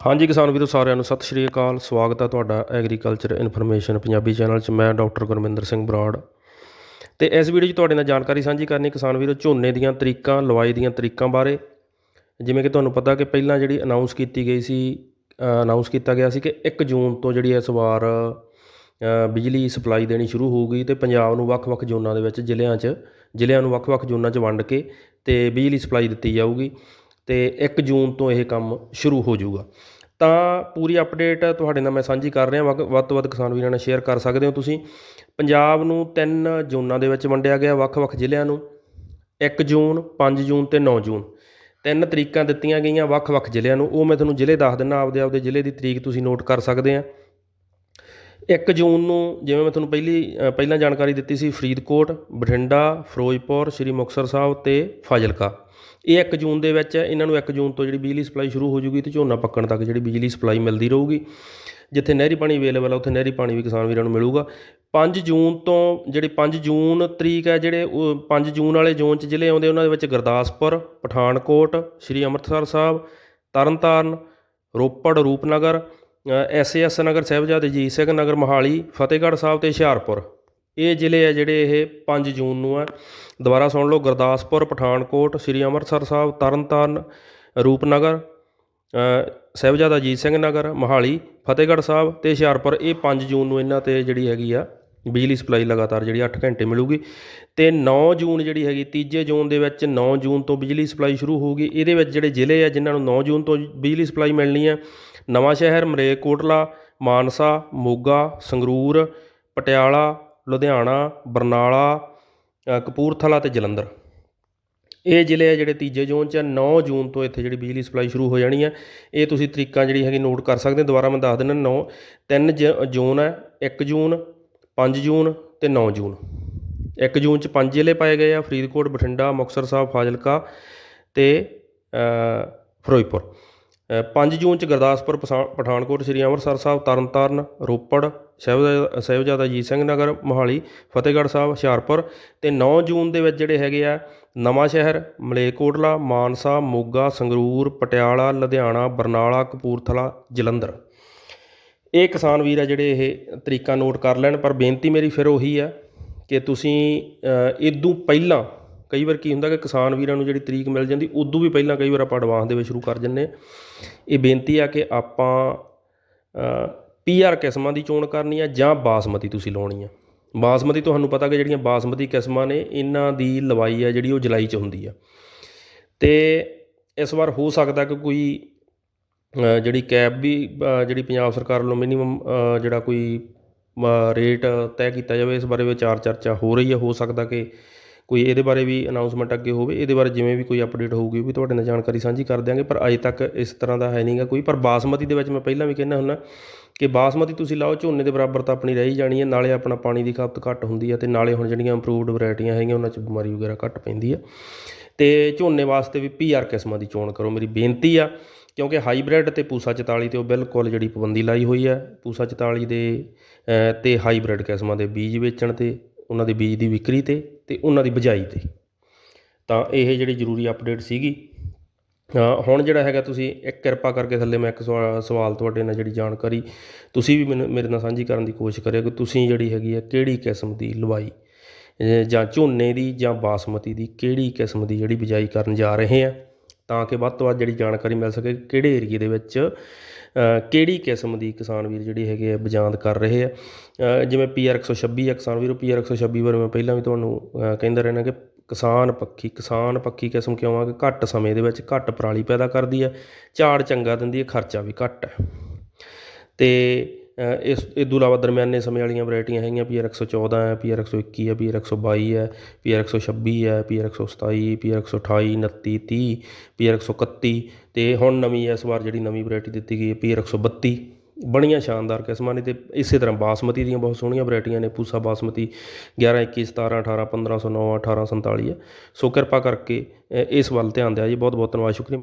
ਹਾਂਜੀ ਕਿਸਾਨ ਵੀਰੋ, ਸਾਰਿਆਂ ਨੂੰ ਸਤਿ ਸ਼੍ਰੀ ਅਕਾਲ। ਸਵਾਗਤ ਹੈ ਤੁਹਾਡਾ ਐਗਰੀਕਲਚਰ ਇਨਫੋਰਮੇਸ਼ਨ ਪੰਜਾਬੀ ਚੈਨਲ 'ਚ। ਮੈਂ ਡਾਕਟਰ ਗੁਰਮਿੰਦਰ ਸਿੰਘ ਬਰਾੜ। ਤੇ ਇਸ ਵੀਡੀਓ 'ਚ ਤੁਹਾਡੇ ਨਾਲ ਜਾਣਕਾਰੀ ਸਾਂਝੀ ਕਰਨੀ ਕਿਸਾਨ ਵੀਰੋ, ਝੋਨੇ ਦੀਆਂ ਤਰੀਕਾਂ, ਲਵਾਈ ਦੀਆਂ ਤਰੀਕਾਂ ਬਾਰੇ। ਜਿਵੇਂ ਕਿ ਤੁਹਾਨੂੰ ਪਤਾ ਕਿ ਪਹਿਲਾਂ ਜਿਹੜੀ ਅਨਾਉਂਸ ਕੀਤੀ ਗਈ ਸੀ ਅਨਾਉਂਸ ਕੀਤਾ ਗਿਆ ਸੀ ਕਿ 1 ਜੂਨ ਤੋਂ ਜਿਹੜੀ ਇਸ ਵਾਰ ਬਿਜਲੀ ਸਪਲਾਈ ਦੇਣੀ ਸ਼ੁਰੂ ਹੋਊਗੀ ਤੇ ਪੰਜਾਬ ਨੂੰ ਵੱਖ-ਵੱਖ ਜ਼ੋਨਾਂ ਦੇ ਵਿੱਚ ਜ਼ਿਲ੍ਹਿਆਂ 'ਚ, ਜ਼ਿਲ੍ਹਿਆਂ ਨੂੰ ਵੱਖ-ਵੱਖ ਜ਼ੋਨਾਂ 'ਚ ਵੰਡ ਕੇ ਤੇ ਬਿਜਲੀ ਸਪਲਾਈ ਦਿੱਤੀ ਜਾਊਗੀ। ਅਤੇ ਇੱਕ ਜੂਨ ਤੋਂ ਇਹ ਕੰਮ ਸ਼ੁਰੂ ਹੋ ਜਾਊਗਾ। ਤਾਂ ਪੂਰੀ ਅਪਡੇਟ ਤੁਹਾਡੇ ਨਾਲ ਮੈਂ ਸਾਂਝੀ ਕਰ ਰਿਹਾ ਵੱਧ ਵੱਧ ਤੋਂ ਵੱਧ ਕਿਸਾਨ ਵੀਰਾਂ ਨਾਲ ਸ਼ੇਅਰ ਕਰ ਸਕਦੇ ਹੋ ਤੁਸੀਂ। ਪੰਜਾਬ ਨੂੰ ਤਿੰਨ ਜ਼ੋਨਾਂ ਦੇ ਵਿੱਚ ਵੰਡਿਆ ਗਿਆ ਵੱਖ-ਵੱਖ ਜ਼ਿਲ੍ਹਿਆਂ ਨੂੰ। 1 ਜੂਨ 5 ਜੂਨ ਤੇ 9 ਜੂਨ। ਤਿੰਨ ਤਰੀਕਾਂ ਦਿੱਤੀਆਂ ਗਈਆਂ ਵੱਖ-ਵੱਖ ਜ਼ਿਲ੍ਹਿਆਂ ਨੂੰ। ਉਹ ਮੈਂ ਤੁਹਾਨੂੰ ਜ਼ਿਲ੍ਹੇ ਦੱਸ ਦਿੰਦਾ, ਆਪਦੇ ਆਪਦੇ ਜ਼ਿਲ੍ਹੇ ਦੀ ਤਰੀਕ ਤੁਸੀਂ ਨੋਟ ਕਰ ਸਕਦੇ ਆ। 1 ਜੂਨ ਨੂੰ ਜਿਵੇਂ ਮੈਂ ਤੁਹਾਨੂੰ ਪਹਿਲੀ ਪਹਿਲਾਂ ਜਾਣਕਾਰੀ ਦਿੱਤੀ ਸੀ, ਫਰੀਦਕੋਟ, ਬਠਿੰਡਾ, ਫਿਰੋਜ਼ਪੁਰ, ਸ੍ਰੀ ਮੁਕਤਸਰ ਸਾਹਿਬ ਤੇ ਫਾਜ਼ਿਲਕਾ। ਇਹ 1 ਜੂਨ ਦੇ ਵਿੱਚ ਹੈ ਇਹਨਾਂ ਨੂੰ 1 ਜੂਨ ਤੋਂ ਜਿਹੜੀ ਬਿਜਲੀ ਸਪਲਾਈ ਸ਼ੁਰੂ ਹੋ ਜੂਗੀ ਤੇ ਝੋਨਾ ਪੱਕਣ ਤੱਕ ਜਿਹੜੀ ਬਿਜਲੀ ਸਪਲਾਈ ਮਿਲਦੀ ਰਹੂਗੀ। ਜਿੱਥੇ ਨਹਿਰੀ ਪਾਣੀ ਅਵੇਲੇਬਲ ਆ, ਉੱਥੇ ਨਹਿਰੀ ਪਾਣੀ ਵੀ ਕਿਸਾਨ ਵੀਰਾਂ ਨੂੰ ਮਿਲੂਗਾ। 5 ਜੂਨ ਤੋਂ ਜਿਹੜੀ 5 ਜੂਨ ਤਰੀਕ ਹੈ, ਜਿਹੜੇ ਉਹ 5 ਜੂਨ ਵਾਲੇ ਜ਼ੋਨ 'ਚ ਜ਼ਿਲ੍ਹੇ ਆਉਂਦੇ, ਉਹਨਾਂ ਦੇ ਵਿੱਚ Gurdaspur, Pathankot, Sri Amritsar Sahib, Tarn Taran, Ropar, Rupnagar S A S Nagar Sahibzade Ajit Singh ਨਗਰ, ਮੋਹਾਲੀ, ਫਤਿਹਗੜ੍ਹ ਸਾਹਿਬ ਤੇ ਹੁਸ਼ਿਆਰਪੁਰ। ਇਹ ਜ਼ਿਲ੍ਹੇ ਆ ਜਿਹੜੇ ਇਹ 5 ਜੂਨ ਨੂੰ ਆ। ਦੁਬਾਰਾ ਸੁਣ ਲਓ ਗੁਰਦਾਸਪੁਰ ਪਠਾਨਕੋਟ ਸ੍ਰੀ ਅੰਮ੍ਰਿਤਸਰ ਸਾਹਿਬ ਤਰਨਤਾਰਨ ਰੂਪਨਗਰ ਅ, ਸਾਹਿਬਜ਼ਾਦਾ ਅਜੀਤ ਸਿੰਘ ਨਗਰ ਮੋਹਾਲੀ ਫਤਿਹਗੜ੍ਹ ਸਾਹਿਬ ਤੇ ਹੁਸ਼ਿਆਰਪੁਰ। ਇਹ 5 ਜੂਨ ਨੂੰ ਇਹਨਾਂ ਤੇ ਜਿਹੜੀ ਹੈਗੀ ਆ ਬਿਜਲੀ ਸਪਲਾਈ ਲਗਾਤਾਰ ਜਿਹੜੀ 8 ਘੰਟੇ ਮਿਲੂਗੀ ਤੇ 9 ਜੂਨ ਜਿਹੜੀ ਹੈਗੀ ਤੀਜੇ ਜੂਨ ਦੇ ਵਿੱਚ 9 ਜੂਨ ਤੋਂ ਬਿਜਲੀ ਸਪਲਾਈ ਸ਼ੁਰੂ ਹੋਊਗੀ। ਇਹਦੇ ਵਿੱਚ ਜਿਹੜੇ ਜ਼ਿਲ੍ਹੇ ਆ ਜਿਨ੍ਹਾਂ ਨੂੰ 9 ਜੂਨ ਤੋਂ ਬਿਜਲੀ ਸਪਲਾਈ ਮਿਲਣੀ ਆ ਨਵਾਂ ਸ਼ਹਿਰ ਮਰੇਕੋਟਲਾ ਮਾਨਸਾ ਮੋਗਾ ਸੰਗਰੂਰ ਪਟਿਆਲਾ ਲੁਧਿਆਣਾ, ਬਰਨਾਲਾ ਕਪੂਰਥਲਾ ਅਤੇ ਜਲੰਧਰ। ਇਹ ਜ਼ਿਲ੍ਹੇ ਆ ਜਿਹੜੇ ਤੀਜੇ ਜ਼ੋਨ 'ਚ ਆ। 9 ਜੂਨ ਤੋਂ ਇੱਥੇ ਜਿਹੜੀ ਬਿਜਲੀ ਸਪਲਾਈ ਸ਼ੁਰੂ ਹੋ ਜਾਣੀ ਹੈ ਇਹ ਤੁਸੀਂ ਤਰੀਕਾਂ ਜਿਹੜੀ ਹੈਗੀ ਨੋਟ ਕਰ ਸਕਦੇ ਹੋ। ਦੁਬਾਰਾ ਮੈਂ ਦੱਸ ਦਿੰਦਾ 9 ਤਿੰਨ ਜ- ਜ਼ੋਨ ਹੈ 1 ਜੂਨ 5 ਜੂਨ ਤੇ 9 ਜੂਨ। 1 ਜੂਨ 'ਚ ਪੰਜ ਜ਼ਿਲ੍ਹੇ ਪਾਏ ਗਏ ਆ। ਫਰੀਦਕੋਟ, ਬਠਿੰਡਾ, ਮੁਕਤਸਰ ਸਾਹਿਬ, ਫਾਜ਼ਿਲਕਾ ਤੇ ਫਿਰੋਜ਼ਪੁਰ। 5 ਜੂਨ 'ਚ ਗੁਰਦਾਸਪੁਰ, ਪਸਾ- ਪਠਾਨਕੋਟ, ਸ੍ਰੀ ਅੰਮ੍ਰਿਤਸਰ ਸਾਹਿਬ, ਤਰਨਤਾਰਨ, ਰੋਪੜ ਸਾਹਿਬਜ਼ਾਦਾ ਸਾਹਿਬਜ਼ਾਦਾ ਅਜੀਤ ਸਿੰਘ ਨਗਰ, ਮੋਹਾਲੀ, ਫਤਿਹਗੜ੍ਹ ਸਾਹਿਬ, ਹੁਸ਼ਿਆਰਪੁਰ ਤੇ 9 ਜੂਨ ਦੇ ਵਿੱਚ ਜਿਹੜੇ ਹੈਗੇ ਆ, ਨਵਾਂ ਸ਼ਹਿਰ, ਮਲੇਰਕੋਟਲਾ, ਮਾਨਸਾ, ਮੋਗਾ, ਸੰਗਰੂਰ, ਪਟਿਆਲਾ, ਲੁਧਿਆਣਾ, ਬਰਨਾਲਾ, ਕਪੂਰਥਲਾ, ਜਲੰਧਰ। ਇਹ ਕਿਸਾਨ ਵੀਰ ਆ ਜਿਹੜੇ ਇਹ ਤਰੀਕਾ ਨੋਟ ਕਰ ਲੈਣ, ਪਰ ਬੇਨਤੀ ਮੇਰੀ ਫਿਰ ਉਹੀ ਆ ਕਿ ਤੁਸੀਂ ਇਦੋਂ ਪਹਿਲਾਂ ਕਈ ਵਾਰ ਕੀ ਹੁੰਦਾ ਕਿ ਕਿਸਾਨ ਵੀਰਾਂ ਨੂੰ ਜਿਹੜੀ ਤਰੀਕ ਮਿਲ ਜਾਂਦੀ ਉਦੋਂ ਵੀ ਪਹਿਲਾਂ ਕਈ ਵਾਰ ਆਪਾਂ ਐਡਵਾਂਸ ਦੇ ਵਿੱਚ ਸ਼ੁਰੂ ਕਰ ਜੰਨੇ ਇਹ ਬੇਨਤੀ ਆ ਕਿ ਆਪਾਂ ਪੀਆਰ ਕਿਸਮਾਂ ਦੀ ਚੋਣ ਕਰਨੀ ਆ ਜਾਂ ਬਾਸਮਤੀ ਤੁਸੀਂ ਲਾਉਣੀ ਆ? ਬਾਸਮਤੀ ਤੁਹਾਨੂੰ ਪਤਾ ਕਿ ਜਿਹੜੀਆਂ ਬਾਸਮਤੀ ਕਿਸਮਾਂ ਨੇ, ਇਹਨਾਂ ਦੀ ਲਵਾਈ ਆ ਜਿਹੜੀ ਉਹ ਜੁਲਾਈ 'ਚ ਹੁੰਦੀ ਆ। ਤੇ ਇਸ ਵਾਰ ਹੋ ਸਕਦਾ ਕਿ ਕੋਈ ਜਿਹੜੀ ਕੈਬ ਵੀ ਜਿਹੜੀ ਪੰਜਾਬ ਸਰਕਾਰ ਵੱਲੋਂ ਮਿਨੀਮਮ ਜਿਹੜਾ ਕੋਈ ਰੇਟ ਤੈਅ ਕੀਤਾ ਜਾਵੇ, ਇਸ ਬਾਰੇ ਵਿਚਾਰ ਚਰਚਾ ਹੋ ਰਹੀ ਹੈ ਹੋ ਸਕਦਾ ਕਿ ਕੋਈ ਇਹਦੇ ਬਾਰੇ ਵੀ ਅਨਾਉਂਸਮੈਂਟ ਅੱਗੇ ਹੋਵੇ। ਇਹਦੇ ਬਾਰੇ ਜਿਵੇਂ ਵੀ ਕੋਈ ਅਪਡੇਟ ਹੋਊਗੀ, ਉਹ ਵੀ ਤੁਹਾਡੇ ਨਾਲ ਜਾਣਕਾਰੀ ਸਾਂਝੀ ਕਰ ਦਿਆਂਗੇ। ਪਰ ਅਜੇ ਤੱਕ ਇਸ ਤਰ੍ਹਾਂ ਦਾ ਹੈ ਨਹੀਂਗਾ ਕੋਈ। ਪਰ ਬਾਸਮਤੀ ਦੇ ਵਿੱਚ ਮੈਂ ਪਹਿਲਾਂ ਵੀ ਕਹਿੰਦਾ ਹੁੰਦਾ ਕਿ ਬਾਸਮਤੀ ਤੁਸੀਂ ਲਾਓ ਝੋਨੇ ਦੇ ਬਰਾਬਰ ਤਾਂ ਆਪਣੀ ਰਹਿ ਹੀ ਜਾਣੀ ਹੈ ਨਾਲੇ ਆਪਣਾ ਪਾਣੀ ਦੀ ਖਪਤ ਘੱਟ ਹੁੰਦੀ ਹੈ ਤੇ ਨਾਲੇ ਹੁਣ ਜਿਹੜੀਆਂ ਇੰਪਰੂਵਡ ਵੈਰਾਈਟੀਆਂ ਹੈਗੀਆਂ ਉਹਨਾਂ 'ਚ ਬਿਮਾਰੀ ਵਗੈਰਾ ਘੱਟ ਪੈਂਦੀ ਹੈ। ਤੇ ਝੋਨੇ ਵਾਸਤੇ ਵੀ ਪੀਆਰ ਕਿਸਮਾਂ ਦੀ ਚੋਣ ਕਰੋ ਮੇਰੀ ਬੇਨਤੀ ਆ ਕਿਉਂਕਿ ਹਾਈਬ੍ਰਿਡ ਤੇ ਪੂਸਾ 44 ਤੇ ਉਹ ਬਿਲਕੁਲ ਜਿਹੜੀ ਪਾਬੰਦੀ ਲਾਈ ਹੋਈ ਹੈ ਪੂਸਾ 44 ਦੇ ਅ, ਤੇ ਹਾਈਬ੍ਰਿਡ ਕਿਸਮਾਂ ਦੇ ਬੀਜ ਵੇਚਣ ਤੇ ਉਹਨਾਂ ਦੇ ਬੀਜ ਦੀ ਵਿਕਰੀ ਤੇ ਤੇ ਉਹਨਾਂ ਦੀ ਬਜਾਈ ਤੇ। ਤਾਂ ਇਹ ਜਿਹੜੀ ਜ਼ਰੂਰੀ ਅਪਡੇਟ ਸੀਗੀ ਹੁਣ ਜਿਹੜਾ ਹੈਗਾ ਤੁਸੀਂ ਇੱਕ ਕਿਰਪਾ ਕਰਕੇ ਥੱਲੇ ਮੈਂ ਇੱਕ ਸਵਾ- ਸਵਾਲ ਤੁਹਾਡੇ ਨਾਲ ਜਿਹੜੀ ਜਾਣਕਾਰੀ ਤੁਸੀਂ ਵੀ ਮੈਨੂੰ ਮੇਰੇ ਨਾਲ ਸਾਂਝੀ ਕਰਨ ਦੀ ਕੋਸ਼ਿਸ਼ ਕਰਿਓ ਕਿ ਤੁਸੀਂ ਜਿਹੜੀ ਹੈਗੀ ਹੈ ਕਿਹੜੀ ਕਿਸਮ ਦੀ ਲਵਾਈ ਜਾਂ ਝੋਨੇ ਦੀ ਜਾਂ ਬਾਸਮਤੀ ਦੀ ਕਿਹੜੀ ਕਿਸਮ ਦੀ ਜਿਹੜੀ ਬਿਜਾਈ ਕਰਨ ਜਾ ਰਹੇ ਆ ਤਾਂ ਕਿ ਵੱਧ ਤੋਂ ਵੱਧ ਜਿਹੜੀ ਜਾਣਕਾਰੀ ਮਿਲ ਸਕੇ ਕਿਹੜੇ ਏਰੀਏ ਦੇ ਵਿੱਚ ਕਿਹੜੀ ਕਿਸਮ ਦੀ ਕਿਸਾਨ ਵੀਰ ਜਿਹੜੀ ਹੈਗੇ ਆ ਬਜਾਂਦ ਕਰ ਰਹੇ ਆ। ਅ, ਜਿਵੇਂ ਪੀਆਰ 126 ਆ ਕਿਸਾਨ ਵੀਰੋ ਪੀਆਰ 126 ਬਾਰੇ ਮੈਂ ਪਹਿਲਾਂ ਵੀ ਤੁਹਾਨੂੰ ਕਹਿੰਦਾ ਰਹਿਣਾ ਕਿ ਕਿਸਾਨ ਪੱਖੀ ਕਿਸਾਨ ਪੱਖੀ ਕਿਸਮ ਕਿਉਂ ਆ ਕਿ ਘੱਟ ਸਮੇਂ ਦੇ ਵਿੱਚ ਘੱਟ ਪਰਾਲੀ ਪੈਦਾ ਕਰਦੀ ਹੈ, ਝਾੜ ਚੰਗਾ ਦਿੰਦੀ ਹੈ, ਖਰਚਾ ਵੀ ਘੱਟ ਹੈ। ਤੇ ਇਸ ਇਹ ਤੋਂ ਇਲਾਵਾ ਦਰਮਿਆਨੇ ਸਮੇਂ ਵਾਲੀਆਂ ਵੈਰਾਈਟੀਆਂ ਹੈਗੀਆਂ ਪੀਆਰ 114 ਹੈ ਪੀਆਰ 121 ਹੈ ਪੀਆਰ 122 ਹੈ ਪੀਆਰ 126 ਹੈ ਪੀਆਰ 127 ਪੀਆਰ 128 29 30 ਪੀਆਰ 131 ਤੇ ਹੁਣ ਨਵੀਂ ਇਸ ਵਾਰ ਜਿਹੜੀ ਨਵੀਂ ਵੈਰਾਈਟੀ ਦਿੱਤੀ ਗਈ ਹੈ ਪੀਆਰ 132 ਬੜੀਆਂ ਸ਼ਾਨਦਾਰ ਕਿਸਮਾਂ ਨੇ ਤੇ ਇਸੇ ਤਰ੍ਹਾਂ ਬਾਸਮਤੀ ਦੀਆਂ ਬਹੁਤ ਸੋਹਣੀਆਂ ਵੈਰਾਈਟੀਆਂ ਨੇ, ਪੂਸਾ ਬਾਸਮਤੀ 11 21 17 18 1509 1847 ਹੈ ਸੋ ਕਿਰਪਾ ਕਰਕੇ ਇਸ ਵੱਲ ਧਿਆਨ ਦਿਆ ਜੀ ਬਹੁਤ ਬਹੁਤ ਧੰਨਵਾਦ, ਸ਼ੁਕਰੀਆ।